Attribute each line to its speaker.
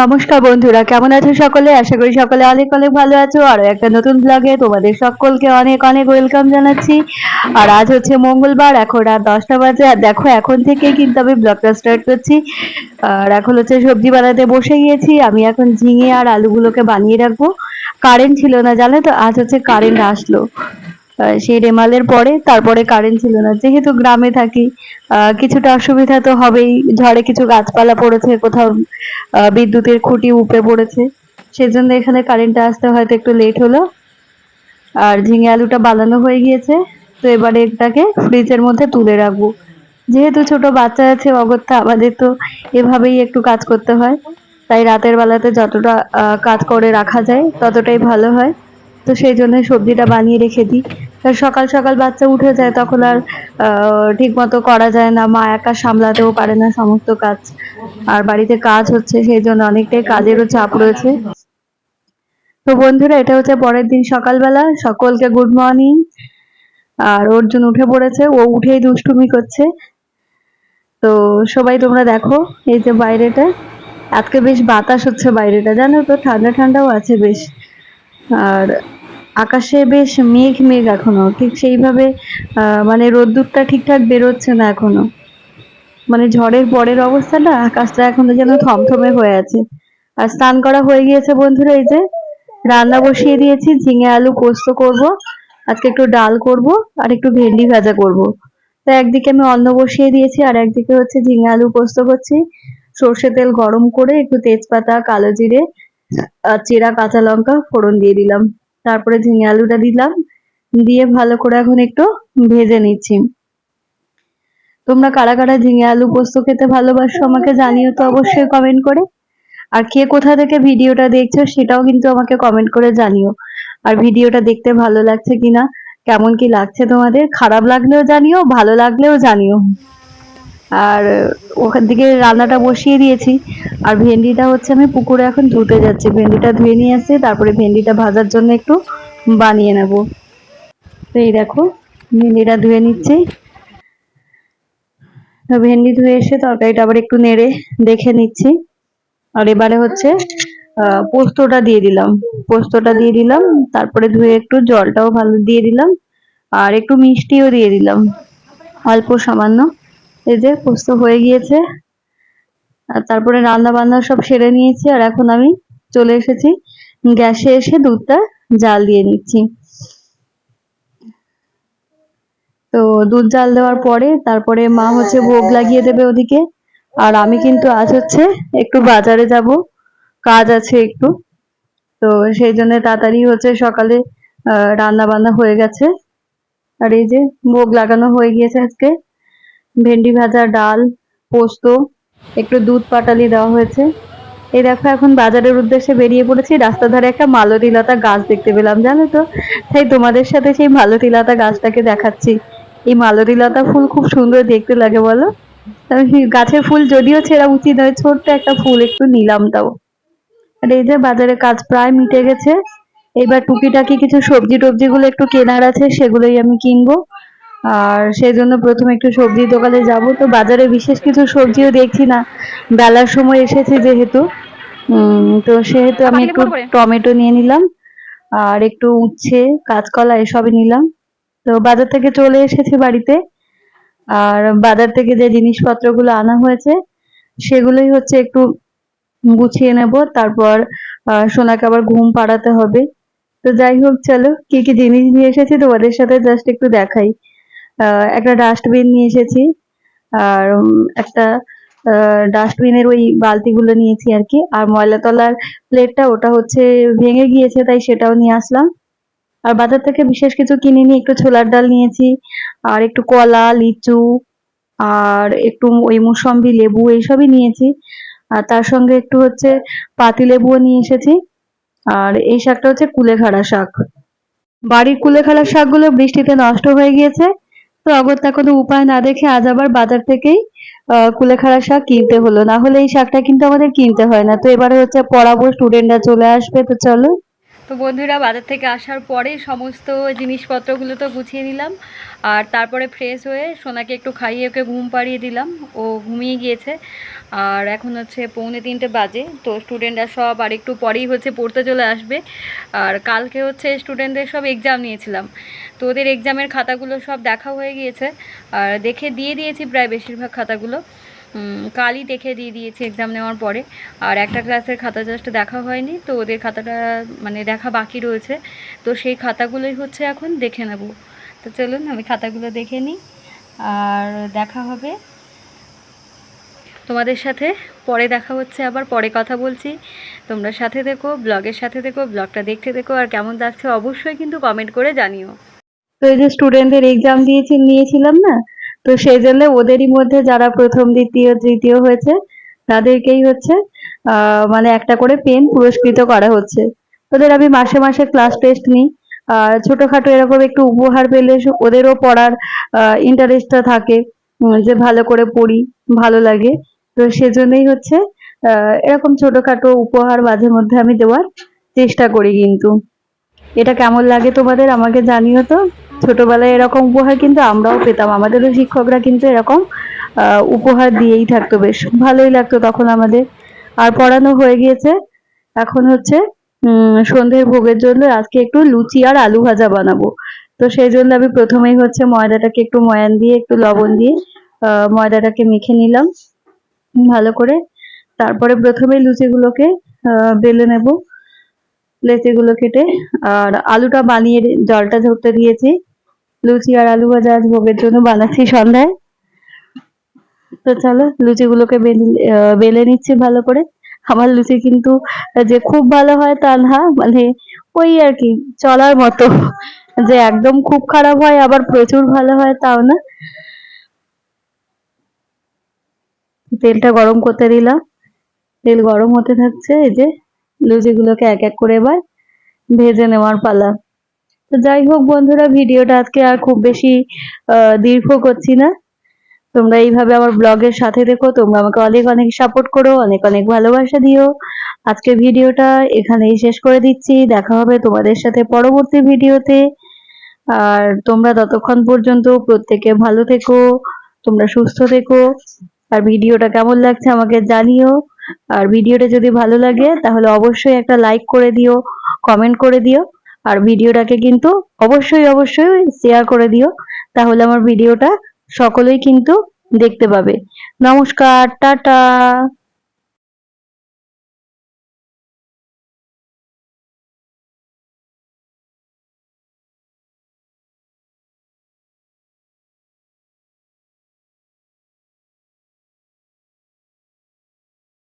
Speaker 1: নমস্কার বন্ধুরা, কেমন আছো সকলে? আশা করি সকলে অনেক অনেক ভালো আছো। আর একটা নতুন ব্লগে তোমাদের সকলকে অনেক অনেক ওয়েলকাম জানাচ্ছি। আর আজ হচ্ছে মঙ্গলবার, এখন রাত দশটা বাজে। আর দেখো, এখন থেকেই কিন্তু আমি ব্লগটা স্টার্ট করছি। আর এখন হচ্ছে সবজি বানাতে বসে গিয়েছি। আমি এখন ঝিঙে আর আলুগুলোকে বানিয়ে রাখব। কারেন্ট ছিল না, জানো তো? আজ হচ্ছে কারেন্ট আসলো। সেই রেমালের পরে তারপরে কারেন্ট ছিল না। যেহেতু গ্রামে থাকি কিছুটা অসুবিধা তো হবেই। ঝড়ে কিছু গাছপালা পড়েছে, কোথাও বিদ্যুতের খুঁটি উপড়ে পড়েছে। সেজন্য এখানে কারেন্টটা আসতে হয়তো একটু লেট হলো। আর ঝিঙে আলুটা বানানো হয়ে গিয়েছে। তো এবারে এটাকে ফ্রিজের মধ্যে তুলে রাখব। যেহেতু ছোট বাচ্চা আছে, অগত্যা আমাদের তো এভাবেই একটু কাজ করতে হয়। তাই রাতের বেলাতে যতটা কাজ করে রাখা যায়, ততটাই ভালো হয়। তো সেই জন্য সবজিটা বানিয়ে রেখে দিই। সকাল সকাল বাচ্চা উঠে যায়, তখন আর ঠিক মতো করা যায় না। মা একা সামলাতেও পারে না সমস্ত কাজ। আর বাড়িতে কাজ হচ্ছে, সেই জন্য অনেকটাই কাজেরও চাপ রয়েছে। তো বন্ধুরা, এটা হচ্ছে পরের দিন সকালবেলা। সকলকে গুড মর্নিং আর অর্জুন উঠে পড়েছে, ও উঠেই দুষ্টুমি করছে। তো সবাই তোমরা দেখো, এই যে বাইরেটা। আজকে বেশ বাতাস হচ্ছে বাইরেটা, জানো তো? ঠান্ডা ঠান্ডাও আছে বেশ। আর আকাশে বেশ মেঘ মেঘ এখনও। ঠিক সেইভাবে মানে রোদ্দুরটা ঠিকঠাক বেরোচ্ছে না এখনও। মানে ঝড়ের পরের অবস্থাটা, আকাশটা এখন যেন থমথমে হয়ে আছে। আর স্নান করা হয়ে গিয়েছে বন্ধুরা, এই যে। রান্না বসিয়ে দিয়েছি, ঝিঙে আলু পোস্ত করব, আজকে একটু ডাল করব, আর একটু ভেন্ডি ভাজা করব। তো একদিকে আমি অন্ন বসিয়ে দিয়েছি, আর একদিকে হচ্ছে ঝিঙে আলু পোস্ত করছি। সর্ষে তেল গরম করে একটু তেজপাতা, কালো জিরে, আর চেরা, কাঁচা লঙ্কা ফোড়ন দিয়ে দিলাম। তারপরে ঝিঙে আলুটা দিলাম। দিয়ে ভালো করে এখন একটু ভেজে নিচ্ছি। তোমরা কারা কারা ঝিঙে আলু পোস্ত খেতে ভালোবাসো আমাকে জানিও তো অবশ্যই কমেন্ট করে। আর কে কোথা থেকে ভিডিওটা দেখছ সেটাও কিন্তু আমাকে কমেন্ট করে জানিও। আর ভিডিওটা দেখতে ভালো লাগছে কিনা, কেমন কি লাগছে তোমাদের, খারাপ লাগলেও জানিও, ভালো লাগলেও জানিও। আর ওখান থেকে রান্নাটা বসিয়ে দিয়েছি। আর ভেন্ডিটা হচ্ছে আমি পুকুরে এখন ধুতে যাচ্ছি। ভেন্ডিটা ধুয়ে নিয়ে আসছি, তারপরে ভেন্ডিটা ভাজার জন্য একটু বানিয়ে নেব। এই দেখো, ভেন্ডিটা ধুয়ে নিচ্ছি। ভেন্ডি ধুয়ে এসে তরকারিটা আবার একটু নেড়ে দেখে নিচ্ছি। আর এবারে হচ্ছে পোস্তটা দিয়ে দিলাম। পোস্তটা দিয়ে দিলাম, তারপরে ধুয়ে একটু জলটাও ভালো দিয়ে দিলাম। আর একটু মিষ্টিও দিয়ে দিলাম, অল্প সামান্য। এই যে পোস্ত হয়ে গিয়েছে। আর তারপরে রান্না বান্না সব সেরে নিয়েছি আর এখন আমি চলে এসেছি। গ্যাসে এসে দুধটা জাল দিয়ে নিচ্ছি। তো দুধ জাল দেওয়ার পরে তারপরে মা হচ্ছে ভোগ লাগিয়ে দেবে ওদিকে। আর আমি কিন্তু আজ হচ্ছে একটু বাজারে যাব কাজ আছে একটু। তো সেই জন্য তাড়াতাড়ি হচ্ছে সকালে আহ, রান্না বান্না হয়ে গেছে। আর এই যে ভোগ লাগানো হয়ে গিয়েছে আজকে। ভেন্ডি ভাজা, ডাল, পোস্ত, একটু দুধ পাটালি দেওয়া হয়েছে। এই দেখো, এখন বাজারের উদ্দেশ্যে বেরিয়ে পড়েছি। রাস্তার ধারে একটা মালতী লতা গাছ দেখতে পেলাম, জানো তো? তাই তোমাদের সাথে সেই মালতী লতা গাছটাকে দেখাচ্ছি। এই মালতী লতা ফুল খুব সুন্দর দেখতে লাগে, বলো? গাছের ফুল যদিও ছেঁড়া উচিত নয়, ছোট্ট একটা ফুল একটু নিলাম তাও। আর এই যে বাজারে কাজ প্রায় মিটে গেছে। এবার টুকিটাকি কিছু সবজি টবজি গুলো একটু কেনার আছে, সেগুলোই আমি কিনবো। আর সেই জন্য প্রথমে একটু সবজির দোকানে যাব। তো বাজারে বিশেষ কিছু সবজিও দেখছি না। বেলার সময় এসেছে যেহেতু। তো সেহেতু আমি একটু টমেটো নিয়ে নিলাম। আর একটু উচ্ছে কাঁচকলা এসবই নিলাম। তো বাজার থেকে চলে এসেছি বাড়িতে। আর বাজার থেকে যে জিনিসপত্রগুলো আনা হয়েছে সেগুলোই হচ্ছে একটু গুছিয়ে নেব। তারপর আহ, সোনাকে আবার ঘুম পাড়াতে হবে। তো যাই হোক চলো কি কি জিনিস নিয়ে এসেছি তোমাদের সাথে জাস্ট একটু দেখাই। একটা ডাস্টবিন নিয়ে এসেছি। আর একটা ডাস্টবিনের ওই বালতিগুলো নিয়েছি আর কি। আর ময়লা তলার প্লেটটা ওটা হচ্ছে ভেঙে গিয়েছে, তাই সেটাও নিয়ে আসলাম। আর বাজার থেকে বিশেষ কিছু কিনিনি, একটু ছোলার ডাল নিয়েছি, আর একটু কলা, লিচু, আর একটু ওই মুসম্বি, লেবু এইসবই নিয়েছি। আর তার সঙ্গে একটু হচ্ছে পাতি লেবুও নিয়ে এসেছি। আর এই শাকটা হচ্ছে কুলেখাড়া শাক। বাড়ির কুলেখাড়া শাকগুলো বৃষ্টিতে নষ্ট হয়ে গিয়েছে। তো অগত্যা কোনো উপায় না দেখে আজ আবার বাজার থেকেই কুলেখাড়া শাক কিনতে হলো। না হলে এই শাকটা কিন্তু আমাদের কিনতে হয় না। তো এবারে হচ্ছে পড়াবো স্টুডেন্টরা চলে আসবে, তো চলো। তো বন্ধুরা, বাজার থেকে আসার পরে সমস্ত জিনিসপত্রগুলো তো গুছিয়ে নিলাম। আর তারপরে ফ্রেশ হয়ে সোনাকে একটু খাইয়ে ওকে ঘুম পাড়িয়ে দিলাম। ও ঘুমিয়ে গিয়েছে। আর এখন হচ্ছে পৌনে তিনটে বাজে। তো স্টুডেন্টরা সব আর একটু পরেই হচ্ছে পড়তে চলে আসবে। আর কালকে হচ্ছে স্টুডেন্টদের সব এক্সাম নিয়েছিলাম। তো ওদের এক্সামের খাতাগুলো সব দেখা হয়ে গিয়েছে। আর দেখে দিয়ে দিয়েছি প্রায় বেশিরভাগ খাতাগুলো। কালই দেখে দিয়ে দিয়েছি এক্সাম নেওয়ার পরে। আর একটা ক্লাসের খাতা জাস্ট দেখা হয়নি, তো ওদের খাতাটা মানে দেখা বাকি রয়েছে। তো সেই খাতাগুলোই হচ্ছে এখন দেখে নেব। তো চলুন, আমি খাতাগুলো দেখে নিই। আর দেখা হবে। তোমাদের সাথে পরে দেখা হচ্ছে আবার, পরে কথা বলছি। তোমরা সাথে দেখো ব্লগের সাথে দেখো ব্লগটা দেখতে দেখো আর কেমন লাগছে অবশ্যই কিন্তু কমেন্ট করে জানিও। তো এই যে স্টুডেন্টদের এক্সাম দিয়েছি, নিয়েছিলাম না? তো সেই জন্য ওদেরই মধ্যে যারা প্রথম, দ্বিতীয়, তৃতীয় হয়েছে, তাদেরকেই হচ্ছে মানে একটা করে পেন পুরস্কৃত করা হচ্ছে। ওদের আমি মাসে মাসে ক্লাস টেস্ট নিই। ছোটখাটো এরকম একটু উপহার পেলে ওদেরও পড়ার ইন্টারেস্টটা থাকে যে ভালো করে পড়ি, ভালো লাগে। তো সেজন্যই হচ্ছে এরকম ছোটখাটো উপহার মাঝে মধ্যে আমি দেওয়ার চেষ্টা করি কিন্তু। এটা কেমন লাগে তোমাদের আমাকে জানিও তো। ছোটবেলায় এরকম উপহার কিন্তু আমরাও পেতাম। আমাদেরও শিক্ষকরা কিন্তু এরকম উপহার দিয়েই থাকতো বেশ। ভালোই লাগতো তখন আমাদের। আর পড়ানো হয়ে গিয়েছে। এখন হচ্ছে সন্ধ্যের ভোগের জন্য আজকে একটু লুচি আর আলু ভাজা বানাবো। তো সেই জন্য আমি প্রথমেই হচ্ছে ময়দাটাকে একটু ময়ান দিয়ে, একটু লবণ দিয়ে ময়দাটাকে মেখে নিলাম। ভালো করে। তারপরে প্রথমে লুচিগুলোকে বেলে নেব। লেচিগুলো কেটে। আর আলুটা বানিয়ে জলটা ঝরতে দিয়েছি। লুচি আর আলু ভাজা আজ ভোগের জন্য বানাচ্ছি সন্ধ্যায়। তো চলো, লুচিগুলোকে বেলে নিচ্ছি ভালো করে। আমার লুচি কিন্তু যে খুব ভালো হয় তা না মানে ওই আর কি, চলার মতো। যে একদম খুব খারাপ হয়, আবার প্রচুর ভালো হয় তাও না। তেলটা গরম করতে দিলাম। তেল গরম হতে থাকছে, এই যে লুচিগুলোকে এক এক করে এবার ভেজে নেওয়ার পালা। তো যাই হোক বন্ধুরা, ভিডিওটা আজকে আর খুব বেশি দীর্ঘ করছি না। তোমরা এইভাবে আমার ব্লগের সাথে দেখো তোমরা আমাকে অনেক অনেক সাপোর্ট করো, অনেক অনেক ভালোবাসা দিও। আজকে ভিডিওটা এখানেই শেষ করে দিচ্ছি। দেখা হবে তোমাদের সাথে পরবর্তী ভিডিওতে। আর তোমরা ততক্ষণ পর্যন্ত প্রত্যেকে ভালো থেকো, তোমরা সুস্থ থেকো। আর ভিডিওটা কেমন লাগছে আমাকে জানিও। আর ভিডিওটা যদি ভালো লাগে, তাহলে অবশ্যই একটা লাইক করে দিও কমেন্ট করে দিও। আর ভিডিওটাকে কিন্তু অবশ্যই অবশ্যই শেয়ার করে দিও। তাহলে আমার ভিডিওটা সকলেই কিন্তু দেখতে পাবে। নমস্কার, টাটা!